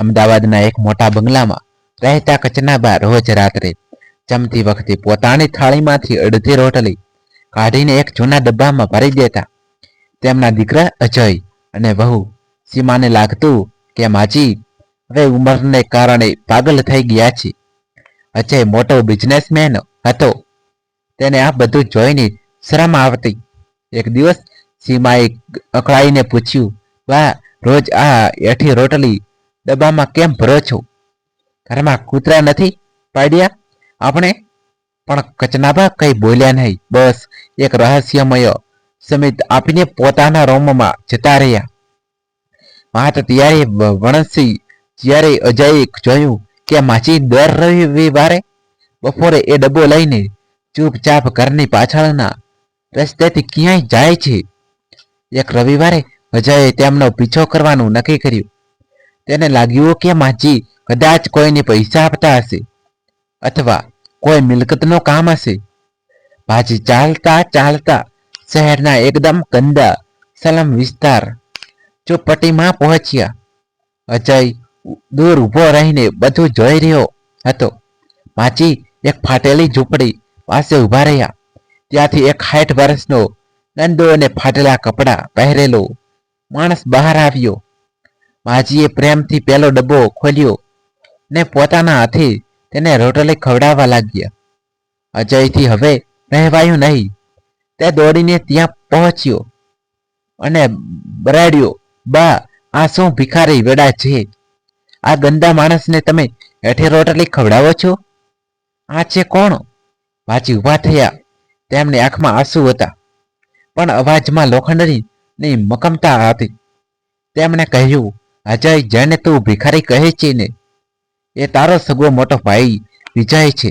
અમદાવાદના એક મોટા બંગલામાં રહેતા કચનાબા રોજ રાત્રે જમતી વખતે પોતાની થાળીમાંથી અડધી રોટલી કાઢીને એક જૂના ડબ્બામાં ભરી દેતા. તેમના દીકરા અજય અને વહુ સીમાને લાગતું કે માજી, હવે ઉંમરને કારણે પાગલ થઈ ગયા છે. અજય મોટો બિઝનેસમેન હતો. તેને આ બધું જોઈને શરમ આવતી. એક દિવસ સીમાએ અકળાઈને પૂછ્યું, વાહ, રોજ આ એઠી રોટલી ડબ્બામાં કેમ ભરો છો? ઘરમાં કૂતરા નથી પાડ્યા? આપણે પણ કચનાભા કઈ બોલ્યા નહીં. બસ એક રહસ્યમય સમિત આપીને પોતાના રોમમાં જતા રહ્યા. વાત ત્યારે વણસી જ્યારે અજયે જોયું કે માછી દર રવિવારે બપોરે એ ડબ્બો લઈને ચૂપચાપ ઘરની પાછળના રસ્તેથી ક્યાંય જાય છે? એક રવિવારે અજયે તેમનો પીછો કરવાનું નક્કી કર્યું. તેને લાગ્યું કે માજી, કદાચ કોઈને પૈસા આપતા હશે અથવા કોઈ મિલકતનું કામ હશે. ભાજી ચાલતા ચાલતા શહેરના એકદમ ગંદા સલમ વિસ્તાર ચોપટીમાં પહોંચ્યા. અજય દૂર ઊભો રહીને બધું જોઈ રહ્યો હતો. માચી એક ફાટેલી ઝૂંપડી પાસે ઊભા રહ્યા. ત્યાંથી એક સાઠ વર્ષનો નંદો અને ફાટેલા કપડાં પહેરેલો માણસ બહાર આવ્યો. માજીએ પ્રેમથી પેલો ડબ્બો ખોલ્યો ને પોતાના હાથે તેને રોટલી ખવડાવવા લાગ્યા. અજયથી હવે રહેવાયું નહીં. તે દોડીને ત્યાં પહોંચ્યો અને બરાડ્યો, બા, આ શું ભિખારી વેડા છે? આ ગંદા માણસને તમે હેઠે રોટલી ખવડાવો છો? આ છે કોણ? વાંચી ઊભા થયા. તેમની આંખમાં આંસુ હતા, પણ અવાજમાં લોખંડની મકમતા હતી. તેમણે કહ્યું અજય જેને તું ભિખારી કહે છે ને, એ તારો સગો મોટો ભાઈ વિજય છે.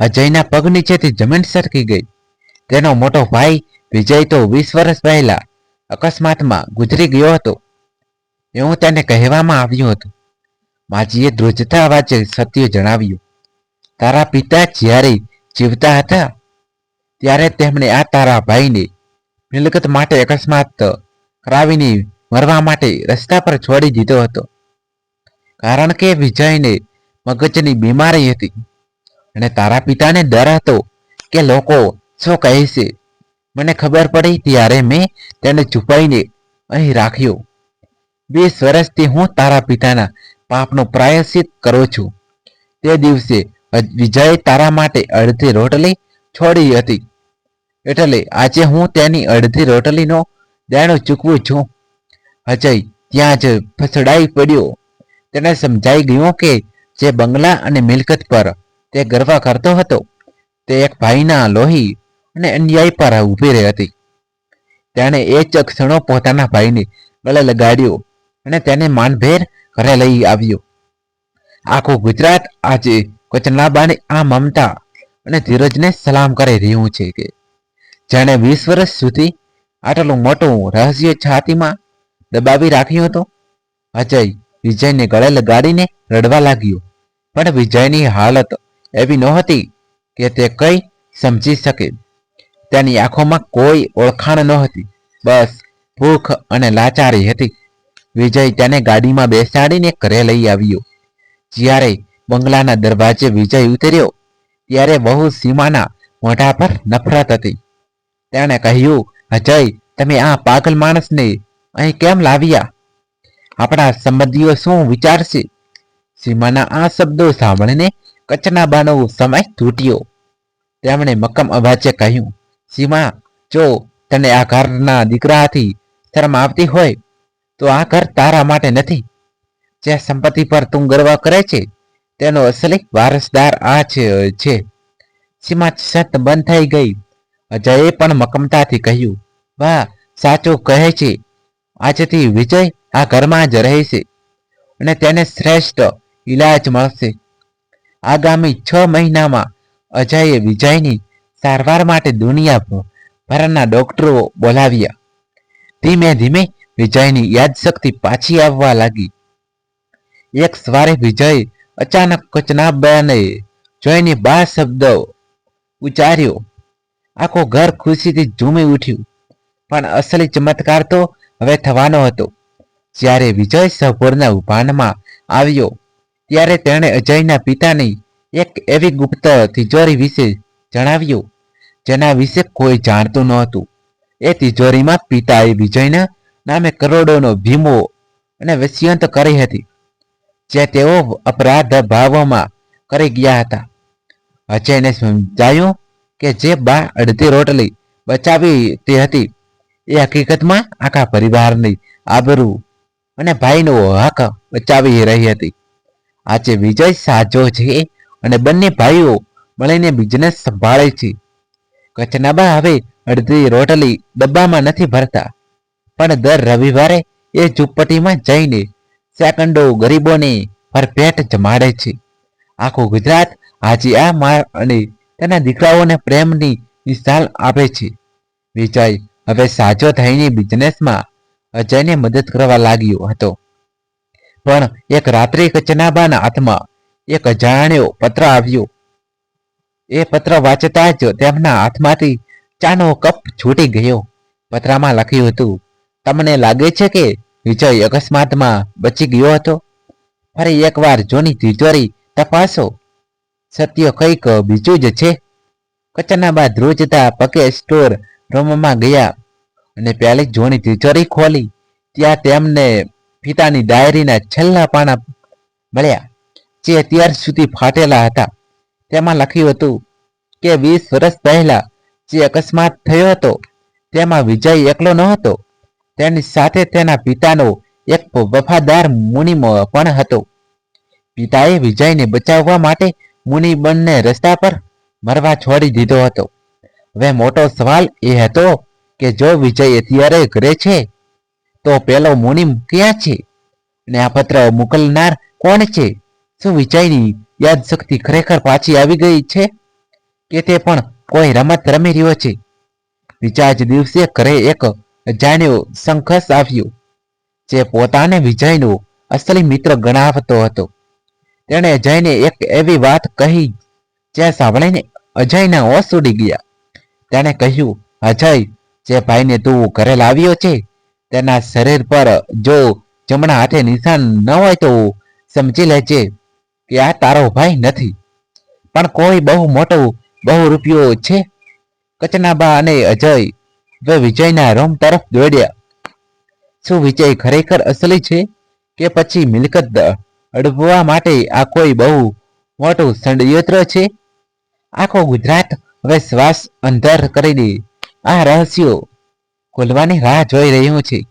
અજયના પગ નીચેથી જમીન સરકી ગઈ. તેનો મોટો ભાઈ વિજય તો વીસ વર્ષ પહેલા અકસ્માતમાં ગુજરી ગયો હતો. એવું તેને કહેવામાં આવ્યું હતું. માજીએ ધ્રુજતા અવાજે સત્ય જણાવ્યું. તારા પિતા જ્યારે જીવતા હતા, ત્યારે તેમણે આ તારા ભાઈને મિલકત માટે અકસ્માત કરાવીને મરવા માટે રસ્તા પર છોડી દીધો હતો. કારણ કે વિજયને મગજની બીમારી હતી અને તારા પિતાને ડર હતો કે લોકો શું કહેશે. મને ખબર પડી ત્યારે મેં તેને છુપાઈને અહીં રાખ્યો. વીસ વર્ષથી હું તારા પિતાના પાપનો પ્રાયશ્ચિત કરું છું. તે દિવસે વિજયે તારા માટે અડધી રોટલી છોડી હતી. એટલે આજે હું તેની અડધી રોટલીનો દેણો ચૂકવું છું. અજય ત્યાં જ ફસડાઈ પડ્યો. તેને સમજાઈ ગયું કે જે બંગલા અને મિલકત પર તે ગર્વ કરતો હતો, તે એક ભાઈના લોહી અને અન્યાય પર ઊભી રહી હતી. તેણે એ જ ક્ષણો પોતાના ભાઈને ગળે લગાડ્યો અને તેને માનભેર ઘરે લઈ આવ્યો. આખું ગુજરાત આજે કચનાબાની આ મમતા અને ધીરજને સલામ કરી રહ્યું છે કે, જેણે વીસ વર્ષ સુધી આટલું મોટું રહસ્ય છાતીમાં દબાવી રાખ્યો હતો. અજય, વિજયને ગળે લગાડીને રડવા લાગ્યો. પણ વિજયની હાલત એવી નહોતી કે તે કંઈ સમજી શકે. તેની આંખોમાં કોઈ ઓળખાણ નહોતી. બસ ભૂખ અને લાચારી હતી. વિજય તેને ગાડીમાં બેસાડીને ઘરે લઈ આવ્યો. જ્યારે બંગલાના દરવાજે વિજય ઉતર્યો, ત્યારે બહુ સીમાના મોઢા પર નફરત હતી. તેણે કહ્યું, અજય, તમે આ પાગલ માણસને અહીં કેમ લાવ્યા? આપણા સંબંધીઓ શું વિચારશે? સીમાના આ શબ્દો સાંભળીને કચનાબાનો સમય તૂટ્યો. તેમણે મક્કમ અવાજે કહ્યું, સીમા, જો તને આ ઘરના દીકરાથી શરમ આવતી હોય, તો આ ઘર તારા માટે નથી. જે સંપત્તિ પર તું ગર્વ કરે છે, તેનો અસલી વારસદાર આ છે. સીમા સત બંધ થઈ ગઈ. અજયે પણ મક્કમતાથી કહ્યું, વાહ, સાચું કહે છે. આજથી વિજય આ ઘરમાં જ રહેશે અને તેને શ્રેષ્ઠ ઈલાજ મળશે. આગામી છ મહિનામાં અજયે વિજયની સારવાર માટે દુનિયાભરના ડોક્ટરો બોલાવ્યા. ધીમે ધીમે વિજયની યાદશક્તિ પાછી આવવા લાગી. એક સવારે વિજય અચાનક કચનાબાને જોઈને બા શબ્દ ઉચ્ચાર્યો. આખો ઘર ખુશીથી ઝૂમી ઉઠ્યું. પણ અસલી ચમત્કાર તો હવે થવાનો હતો. જ્યારે વિજય સપૂર્ણ ભાનમાં આવ્યો, ત્યારે તેણે અજયના પિતાની એક એવી ગુપ્ત તિજોરી વિશે જણાવ્યું, જેના વિશે કોઈ જાણતું નહોતું. એ તિજોરીમાં પિતાએ વિજયના નામે કરોડોનો ભીમો અને વસ્યંત કરી હતી, જે તેઓ અપરાધ ભાવોમાં કરી ગયા હતા. અજયને સમજાયું કે જે બા અડધી રોટલી બચાવી હતી એ હકીકતમાં આખા પરિવારની આબરૂ અને ભાઈનો હક બચાવી રહી હતી. આજે વિજય સાજો છે અને બંને ભાઈઓ મળીને બિઝનેસ સંભાળે છે. કચનાબા હવે અડધી રોટલી ડબ્બામાં નથી ભરતા, પણ દર રવિવારે એ ઝૂંપટીમાં જઈને સેકન્ડો ગરીબોને ભરપેટ જમાડે છે. આખું ગુજરાત આજે આ મા અને તેના દીકરાઓને પ્રેમની મિસાલ આપે છે. વિજય હવે સાચો થઈને બિઝનેસમાં અજયને મદદ કરવા લાગ્યો હતો. પણ એક રાત્રે કચનાબાના હાથમાં એક અજાણ્યો પત્ર આવ્યો. એ પત્ર વાંચતા જ તેમના હાથમાંથી ચાનો કપ છૂટી ગયો. પત્રમાં લખ્યું હતું, તમને લાગે છે કે વિજય અકસ્માતમાં બચી ગયો હતો? ફરી એકવાર જોની તિજોરી તપાસો. સત્ય કંઈક બીજું જ છે. કચનાબા ધ્રુજતા પકે સ્ટોર રૂમમાં ગયા અને પહેલી જોની તિજોરી ખોલી. ત્યાં તેમને પિતાની ડાયરીના છેલ્લા પાના મળ્યા, જે અત્યાર સુધી ફાટેલા હતા. તેમાં લખ્યું હતું કે વીસ વર્ષ પહેલા જે અકસ્માત થયો હતો, તેમાં વિજય એકલો ન હતો. તેની સાથે તેના પિતાનો એક વફાદાર મુનિમ પણ હતો. પિતાએ વિજયને બચાવવા માટે મુનિબનને રસ્તા પર મરવા છોડી દીધો હતો. હવે મોટો સવાલ એ હતો કે જો વિજય અત્યારે ઘરે છે, તો પેલો મુનિમ ક્યાં છે? અને આ પત્ર મોકલનાર કોણ છે? શું વિજયની યાદ શક્તિ ખરેખર પાછી આવી ગઈ છે કે તે પણ કોઈ રમત રમી રહ્યો છે? બીજા જ દિવસે ઘરે એક અજાણ્યો શંખસ આવ્યો, જે પોતાને વિજયનો અસલી મિત્ર ગણાવતો હતો. તેણે અજયને એક એવી વાત કહી જે સાંભળીને અજયના હોશ ઉડી ગયા. તેણે કહ્યું, અજય, જે ભાઈને તું ઘરે લાવ્યો છે, તેના શરીર પર જો જમણા હાથે નિશાન ન હોય તો સમજી લેજે કે આ તારો ભાઈ નથી. પણ કોઈ બહુ મોટો બહુ રૂપિયો છે. કચનાબા અને અજય હવે વિજયના રૂમ તરફ દોડ્યા. શું વિજય ખરેખર અસલી છે કે પછી મિલકત અડવવા માટે આ કોઈ બહુ મોટું ષડયંત્ર છે? આખો ગુજરાત હવે શ્વાસ અંધાર કરી દે. આ રહસ્યો ખોલવાની રાહ જોઈ રહ્યું છે.